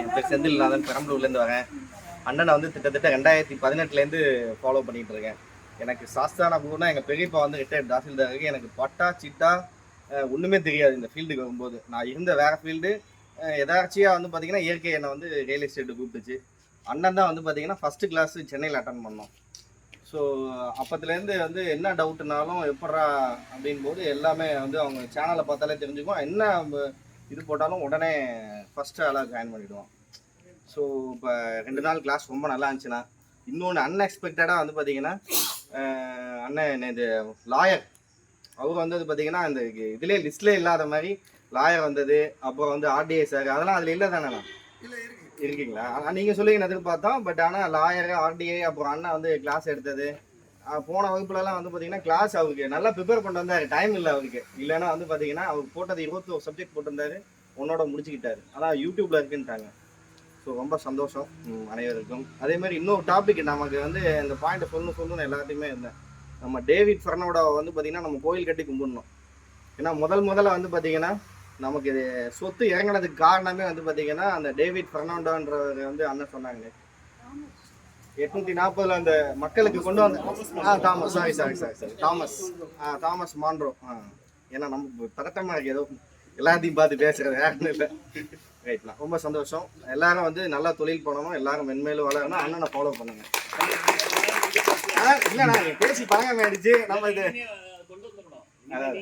என் பேர் செந்தில்நாதன் பெரம்பலூர்லேருந்து வரேன். அண்ணனை வந்து கிட்டத்தட்ட ரெண்டாயிரத்தி பதினெட்டுலேருந்து ஃபாலோ பண்ணிகிட்டு இருக்கேன். எனக்கு சாஸ்தான பூர்னா எங்கள் பெரியப்பா வந்து ரிட்டையர்ட் தாசில்தார் இருக்கு. எனக்கு பட்டா சிட்டா ஒன்றுமே தெரியாது இந்த ஃபீல்டுக்கு வரும்போது. நான் இருந்த வேறு ஃபீல்டு எதாச்சியாக வந்து பார்த்தீங்கன்னா இயற்கை என்னை வந்து ரியல் எஸ்டேட்டு கூப்பிட்டுச்சு. அண்ணன் தான் வந்து பார்த்தீங்கன்னா ஃபஸ்ட்டு கிளாஸ் சென்னையில் அட்டன் பண்ணோம். ஸோ அப்பத்துலேருந்து வந்து என்ன டவுட்டுனாலும் எப்படா அப்படின் போது எல்லாமே வந்து அவங்க சேனலை பார்த்தாலே தெரிஞ்சுக்கும் என்ன இது போட்டாலும் உடனே ஃபஸ்ட்டு ஆளாக ஜாயின் பண்ணிவிடுவோம் ஸோ இப்போ ரெண்டு நாள் கிளாஸ் ரொம்ப நல்லா இருந்துச்சுண்ணா இன்னொன்று அன்எக்ஸ்பெக்டடாக வந்து பார்த்தீங்கன்னா அண்ணன் இது லாயர் அவர் வந்தது பார்த்தீங்கன்னா இந்த இதுலேயே லிஸ்ட்லேயே இல்லாத மாதிரி லாயர் வந்தது அப்புறம் வந்து ஆர்டிஐ சார் அதெல்லாம் அதில் இல்லை தானேண்ணா இருக்கீங்களா? ஆனா நீங்க சொல்லுங்க எதிர்பார்த்தோம் பட் ஆனா லாயர் ஆர்டிஐ அப்புறம் அண்ணா வந்து கிளாஸ் எடுத்தது போன வகுப்புலலாம் வந்து பார்த்தீங்கன்னா கிளாஸ் அவருக்கு நல்லா ப்ரிப்பேர் பண்ணிட்டு வந்தார். டைம் இல்லை அவருக்கு. இல்லைன்னா வந்து பார்த்தீங்கன்னா அவர் போட்டது இருபத்தி ஒரு சப்ஜெக்ட் போட்டிருந்தாரு. உன்னோட முடிச்சுக்கிட்டாரு. அதான் யூடியூப்ல இருக்குன்ட்டாங்க. ஸோ ரொம்ப சந்தோஷம் அனைவருக்கும். அதே மாதிரி இன்னொரு டாபிக் நமக்கு வந்து இந்த பாயிண்ட் சொல்லணும் சொல்லணும்னு எல்லாத்தையுமே இருந்தேன். நம்ம டேவிட் ஃபர்னோட வந்து பார்த்தீங்கன்னா நம்ம கோயில் கட்டி கும்பிடணும். ஏன்னா முதல் முதல்ல வந்து பார்த்தீங்கன்னா நமக்கு இது சொத்து இறங்கினதுக்கு காரணமே வந்து பார்த்தீங்கன்னா அந்த டேவிட் பெர்னாண்டோன்றவர் வந்து அண்ணன் சொன்னாங்க. எட்நூத்தி நாற்பதுல அந்த மக்களுக்கு கொண்டு வந்த ஆ Thomas. Sorry sorry sorry sorry Thomas. ஆ தாமஸ் மாண்ட்ரோ ஆ ஏன்னா நமக்கு பதட்டமா இருக்கு. ஏதோ எல்லாத்தையும் பார்த்து பேசுறது யாருன்னு இல்லை. ரைட்லாம் ரொம்ப சந்தோஷம். எல்லாரும் வந்து நல்லா தொழில் பண்ணணும். எல்லாரும் மென்மேலும் வளரணும். அண்ணனை ஃபாலோ பண்ணுங்க. இல்லைண்ணா பேசி பழகம் ஆயிடுச்சு. நம்ம இது அதான்.